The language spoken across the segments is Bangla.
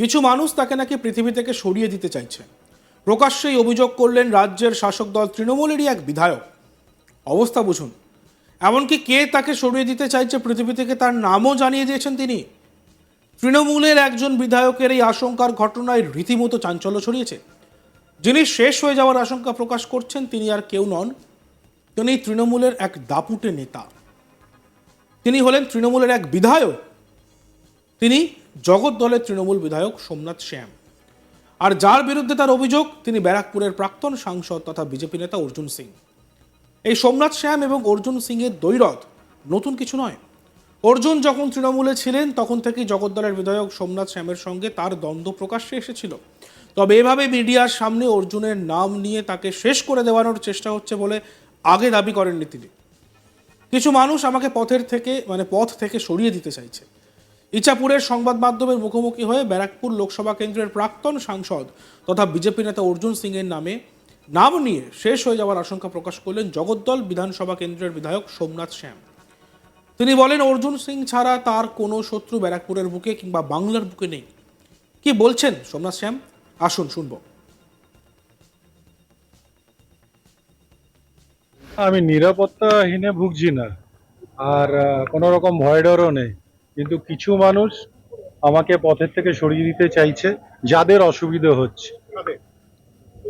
কিছু মানুষ তাকে নাকি পৃথিবী থেকে সরিয়ে দিতে চাইছে। প্রকাশ্যেই অভিযোগ করলেন রাজ্যের শাসক দল তৃণমূলেরই এক বিধায়ক। অবস্থা বুঝুন, এমনকি কে তাকে সরিয়ে দিতে চাইছে পৃথিবী থেকে তার নামও জানিয়ে দিয়েছেন তিনি। তৃণমূলের একজন বিধায়কের এই আশঙ্কার ঘটনায় রীতিমতো চাঞ্চল্য ছড়িয়েছে। যিনি শেষ হয়ে যাওয়ার আশঙ্কা প্রকাশ করছেন তিনি আর কেউ নন, তিনি তৃণমূলের এক দাপুটে নেতা। তিনি হলেন তৃণমূলের এক বিধায়ক। তিনি জগৎ দলের তৃণমূল বিধায়ক সোমনাথ শ্যাম। আর যার বিরুদ্ধে তার অভিযোগ, তিনি ব্যারাকপুরের প্রাক্তন সাংসদ তথা বিজেপি নেতা অর্জুন সিং। এই সোমনাথ শ্যাম এবং অর্জুন সিংয়ের দৈরথ নতুন কিছু নয়। অর্জুন যখন তৃণমূলে ছিলেন, তখন থেকেই জগদ্দলের বিধায়ক সোমনাথ শ্যামের সঙ্গে তার দ্বন্দ্ব প্রকাশ্যে এসেছিল। তবে এভাবে মিডিয়ার সামনে অর্জুনের নাম নিয়ে তাকে শেষ করে দেওয়ানোর চেষ্টা হচ্ছে বলে আগে দাবি করেননি তিনি। কিছু মানুষ আমাকে পথের থেকে মানে পথ থেকে সরিয়ে দিতে চাইছে। ইচ্ছাপুরের সংবাদ মাধ্যমের মুখোমুখি হয়ে ব্যারাকপুর লোকসভা কেন্দ্রের প্রাক্তন সাংসদ তথা বিজেপি নেতা অর্জুন সিংয়ের নামে নাম নিয়ে শেষ হয়ে যাওয়ার আশঙ্কা প্রকাশ করলেন জগদ্দল বিধানসভা কেন্দ্রের বিধায়ক সোমনাথ শ্যাম। তিনি বলেন, অর্জুন সিং ছাড়া তার কোনো শত্রু ব্যারাকপুরের বুকে কিংবা বাংলার বুকে নেই। কি বলছেন সোমনাথ শ্যাম? আসুন শুনব। আমি নিরাপত্তাহীনে ভুগছি না, আর কোনো রকম ভয় ডরও নেই। কিন্তু কিছু মানুষ আমাকে পথের থেকে সরিয়ে দিতে চাইছে, যাদের অসুবিধে হচ্ছে।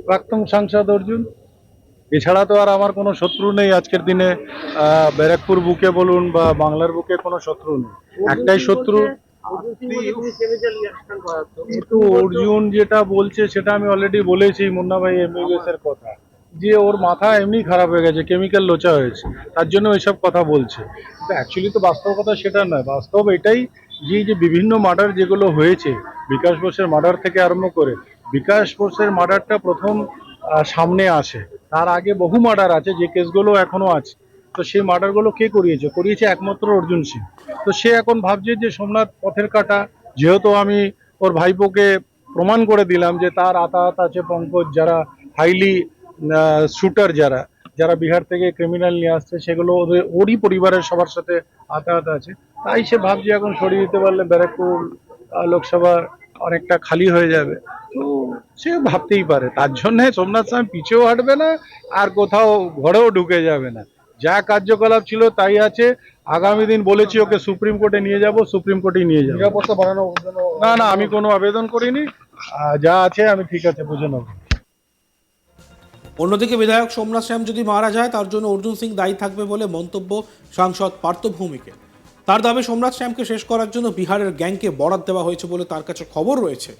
প্রাক্তন সাংসদ অর্জুন, এছাড়া তো আর আমার কোনো শত্রু নেই আজকের দিনে ব্যারাকপুর বুকে বলুন বা বাংলার বুকে কোনো শত্রু নেই। একটাই শত্রু, কিন্তু অর্জুন যেটা বলছে সেটা আমি অলরেডি বলেছি, মুন্না ভাই এমবিবিএস এর কথা। যে ওর মাথা এমনি খারাপ হয়ে গেছে কেমিক্যাল লোচা হয়েছে, তার জন্য ওইসব কথা বলছে। অ্যাকচুয়ালি তো বাস্তব কথা সেটা নয়, বাস্তব এটাই যে যে বিভিন্ন মার্ডার যেগুলো হয়েছে, বিকাশ বোসের মার্ডার থেকে আরম্ভ করে, বিকাশ বোসের মার্ডারটা প্রথম সামনে আসে। তার আগে বহু মার্ডার আছে, যে কেসগুলো এখনও আছে। তো সেই মার্ডারগুলো কে করিয়েছে? করিয়েছে একমাত্র অর্জুন সিং। তো সে এখন ভাবছে যে, সোমনাথ পথের কাটা, যেহেতু আমি ওর ভাইপোকে প্রমাণ করে দিলাম যে তার আতাহাত আছে, পঙ্কজ, যারা হাইলি শুটার যারা যারা বিহার থেকে ক্রিমিনাল নিয়ে আসছে সেগুলো ওদের ওরই পরিবারের সবার সাথে আতাহাত আছে। তাই সে ভাবছে এখন সরিয়ে দিতে পারলে ব্যারাকপুর লোকসভা অনেকটা খালি হয়ে যাবে। তো সে ভাবতেই পারে। তার জন্য সোমনাথ স্বামী পিছেও হাঁটবে না আর কোথাও ঘরেও ঢুকে যাবে না। যা কার্যকলাপ ছিল তাই আছে। আগামী দিন বলেছি ওকে সুপ্রিম কোর্টে নিয়ে যাব সুপ্রিম কোর্টেই নিয়ে যাব। নিরাপত্তা না না আমি কোনো আবেদন করিনি। যা আছে আমি ঠিক আছে বুঝে নেব। অন্যদিকে বিধায়ক সোমনাথ শ্যাম যদি মারা যায়, তার জন্য অর্জুন সিং দায়ী থাকবে বলে মন্তব্য সাংসদ পার্থ ভৌমিকের তার দাবি, সোমনাথ শ্যামকে শেষ করার জন্য বিহারের গ্যাংকে বরাদ দেওয়া হয়েছে বলে তার কাছে খবর রয়েছে।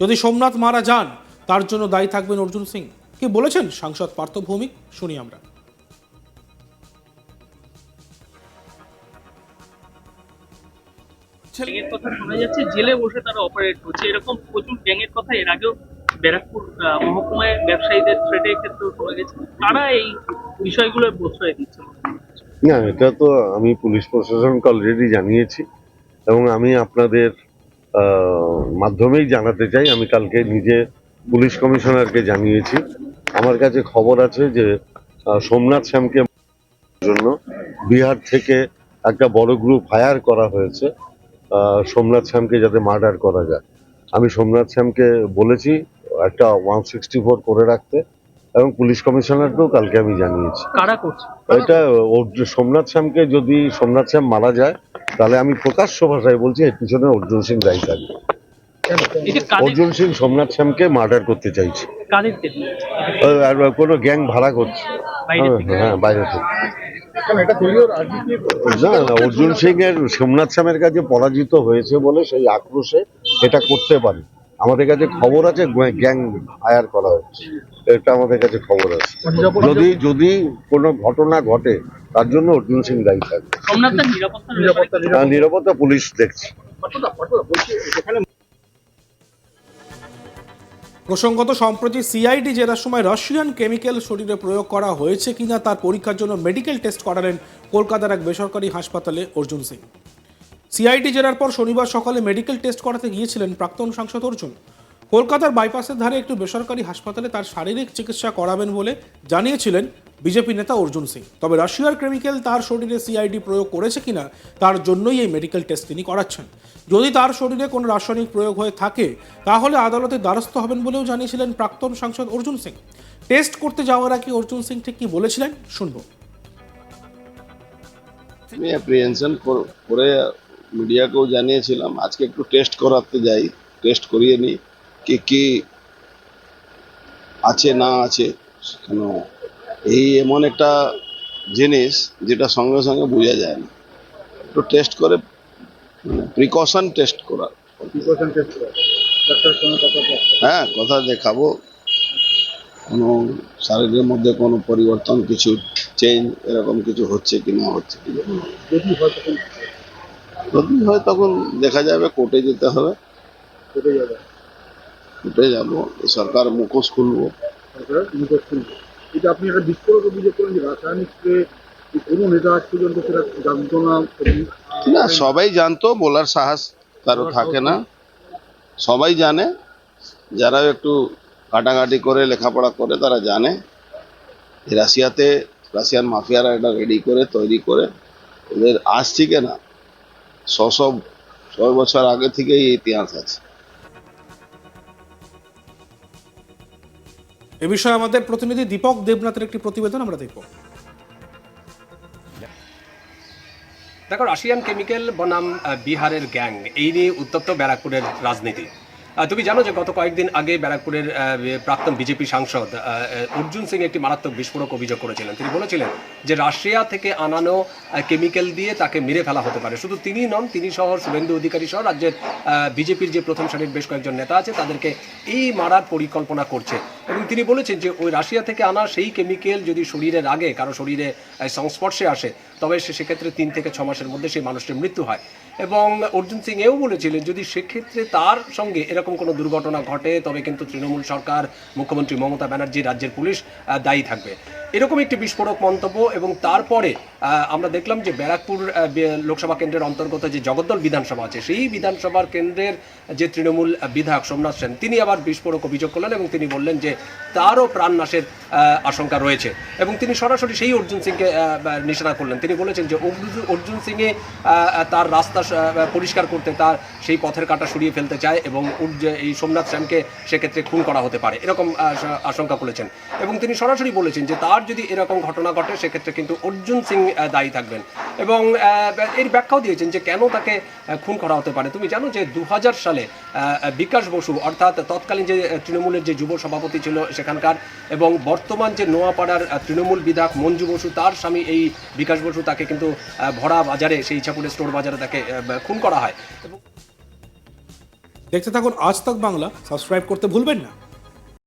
যদি সোমনাথ মারা যান, তার জন্য দায়ী থাকবেন অর্জুন সিং। কি বলেছেন সাংসদ পার্থ ভৌমিক শুনি আমরা। কথা শোনা যাচ্ছে, জেলে বসে তারা অপারেট করছে। এরকম প্রচুর গ্যাংয়ের কথা এর আগেও ব্যারাকপুর মহকুমায় ব্যবসায়ীদের থ্রেটের ক্ষেত্রেও শোনা গেছে। তারা এই বিষয়গুলো প্রশ্রয় দিচ্ছে। না, এটা তো আমি পুলিশ প্রশাসনকে অলরেডি জানিয়েছি এবং আমি আপনাদের মাধ্যমেই জানাতে চাই। আমি কালকে নিজে পুলিশ কমিশনারকে জানিয়েছি। আমার কাছে খবর আছে যে সোমনাথ শ্যামকে জন্য বিহার থেকে একটা বড় গ্রুপ হায়ার করা হয়েছে। সোমনাথ শ্যামকে যাতে মার্ডার করা যায়। আমি সোমনাথ শ্যামকে বলেছি একটা ওয়ান সিক্সটি ফোর করে রাখতে এবং পুলিশ কমিশনারকেও কালকে আমি জানিয়েছি। কারা করছে? এটা সোমনাথ শ্যামকে যদি সোমনাথ শ্যাম মারা যায় তাহলে আমি প্রকাশ্য ভাষায় বলছি এর পিছনে অর্জুন সিং দায়ী থাকবে। অর্জুন সিং সোমনাথ শ্যামকে মার্ডার করতে চাইছে। আর কোনো গ্যাং ভাড়া করছে। হ্যাঁ, হ্যাঁ বাইরে থেকে। না অর্জুন সিং এর সোমনাথ শ্যামের কাছে পরাজিত হয়েছে বলে সেই আক্রোশে এটা করতে পারে। আমাদের কাছে খবর আছে গ্যাং হায়ার করা হচ্ছে। এটা আমাদের কাছে খবর আছে। যদি যদি কোনো ঘটনা ঘটে তার জন্য অর্জুন সিং দায়ী থাকবে। নিরাপত্তা পুলিশ দেখছে। প্রসঙ্গত সম্প্রতি সিআইডি জেরার সময় রাশিয়ান কেমিক্যাল শরীরে প্রয়োগ করা হয়েছে কিনা তার পরীক্ষার জন্য মেডিকেল টেস্ট করালেন কলকাতার এক বেসরকারি হাসপাতালে অর্জুন সিং। সিআইডি জেরার পর শনিবার সকালে মেডিকেল টেস্ট করাতে গিয়েছিলেন প্রাক্তন সাংসদ অর্জুন। কলকাতার বাইপাসের ধারে একটি বেসরকারি হাসপাতালে তার শারীরিক চিকিৎসা করাবেন বলে জানিয়েছিলেন বিজেপি নেতা অর্জুন সিং। তবে রাশিয়ার কেমিক্যাল তার শরীরে সিআইডি প্রয়োগ করেছে কিনা তার জন্যই এই মেডিকেল টেস্ট তিনি করাচ্ছেন। যদি তার শরীরে কোনো রাসায়নিক প্রয়োগ হয়ে থাকে, তাহলে আদালতে দ্বারস্থ হবেন বলেও জানিয়েছিলেন প্রাক্তন সাংসদ অর্জুন সিং। টেস্ট করতে যাওয়ার আগে অর্জুন সিং ঠিক কি বলেছিলেন, শুনব। করে মিডিয়াকেও জানিয়েছিলাম আজকে একটু টেস্ট করাতে যাই টেস্ট করিয়ে নিই কি কি আছে না আছে কেন? এই এমন একটা জিনিস যেটা সঙ্গে সঙ্গে বোঝা যায় না। একটু টেস্ট করে প্রিকশন টেস্ট করা। হ্যাঁ কথা দেখাবো। কোনো শরীরের মধ্যে কোনো পরিবর্তন কিছু চেঞ্জ এরকম কিছু হচ্ছে কি না হচ্ছে কি যদি হয় তখন দেখা যাবে কোর্টে যেতে হবে। কেটে যাবে। কোর্টে যাব সরকার মুখোশ খুলবো। সরকার নিকট শুনবে এটা আপনি একটা বিস্ফোরক অভিযোগ করেন যে রাসায়নিক স্প্রে কোনো নেতা আজ পর্যন্ত সেটা জানতো না? না সবাই জানতো বলার সাহস কারও থাকে না। সবাই জানে যারা একটু কাটাকাটি করে লেখাপড়া করে তারা জানে। রাশিয়াতে রাশিয়ান মাফিয়ারা এটা রেডি করে তৈরি করে। ওদের আজ থেকে না? ছশো ছয় বছর আগে থেকেই ইতিহাস আছে। এ বিষয়ে আমাদের প্রতিনিধি দীপক দেবনাথের একটি প্রতিবেদন আমরা দেখব। দেখো রাশিয়ান কেমিক্যাল বনাম আহ, বিহারের গ্যাং এই নিয়ে উত্তপ্ত ব্যারাকপুরের রাজনীতি। তুমি জানো যে গত কয়েকদিন আগে ব্যারাকপুরের প্রাক্তন বিজেপি সাংসদ অর্জুন সিং একটি মারাত্মক বিস্ফোরক অভিযোগ করেছিলেন। তিনি বলেছিলেন যে রাশিয়া থেকে আনানো কেমিক্যাল দিয়ে তাকে মেরে ফেলা হতে পারে। শুধু তিনি নন, তিনি সহ শুভেন্দু অধিকারী সহ রাজ্যের বিজেপির যে প্রথম সারির বেশ কয়েকজন নেতা আছে, তাদেরকে এই মারার পরিকল্পনা করছে। এবং তিনি বলেছেন যে ওই রাশিয়া থেকে আনা সেই কেমিক্যাল যদি শরীরে আগে কারও শরীরে সংস্পর্শে আসে, তবে সে সেক্ষেত্রে তিন থেকে ছ মাসের মধ্যে সেই মানুষটির মৃত্যু হয়। এবং অর্জুন সিং এও বলেছিলেন, যদি সেক্ষেত্রে তার সঙ্গে এরকম কোনো দুর্ঘটনা ঘটে, তবে কিন্তু তৃণমূল সরকার, মুখ্যমন্ত্রী মমতা ব্যানার্জি, রাজ্যের পুলিশ দায়ী থাকবে। এরকম একটি বিস্ফোরক মন্তব্য এবং তারপরে আমরা দেখলাম যে ব্যারাকপুর লোকসভা কেন্দ্রের অন্তর্গত যে জগদ্দল বিধানসভা আছে, সেই বিধানসভার কেন্দ্রের যে তৃণমূল বিধায়ক সোমনাথ সেন, তিনি আবার বিস্ফোরক অভিযোগ করলেন এবং তিনি বললেন যে তারও প্রাণনাশের আশঙ্কা রয়েছে। এবং তিনি সরাসরি সেই অর্জুন সিংকে নিশানা করলেন। তিনি বলেছেন যে অর্জুন- সিংয়ে তার রাস্তা পরিষ্কার করতে তার সেই পথের কাটা সরিয়ে ফেলতে চায় এবং এই সোমনাথ সেনকে সেক্ষেত্রে খুন করা হতে পারে। এরকম আশঙ্কা করেছেন। এবং তিনি সরাসরি বলেছেন যে তার যদি এরকম ঘটনা ঘটে, সেক্ষেত্রে কিন্তু অর্জুন সিং দায়ী থাকবেন। এবং এর ব্যাখ্যাও দিয়েছেন যে কেন তাকে খুন করা হতে পারে। তুমি জানো যে দু হাজার সালে বিকাশ বসু, অর্থাৎ তৎকালীন যে তৃণমূলের যে যুব সভাপতি ছিল সেখানকার এবং বর্তমান যে নোয়াপাড়ার তৃণমূল বিধায়ক মঞ্জু বসু, তার স্বামী এই বিকাশ বসু তাকে কিন্তু ভরা বাজারে, সেই ইছাপুরের স্টোর বাজারে তাকে খুন করা হয়। দেখতে থাকুন আজ তক বাংলা। সাবস্ক্রাইব করতে ভুলবেন না।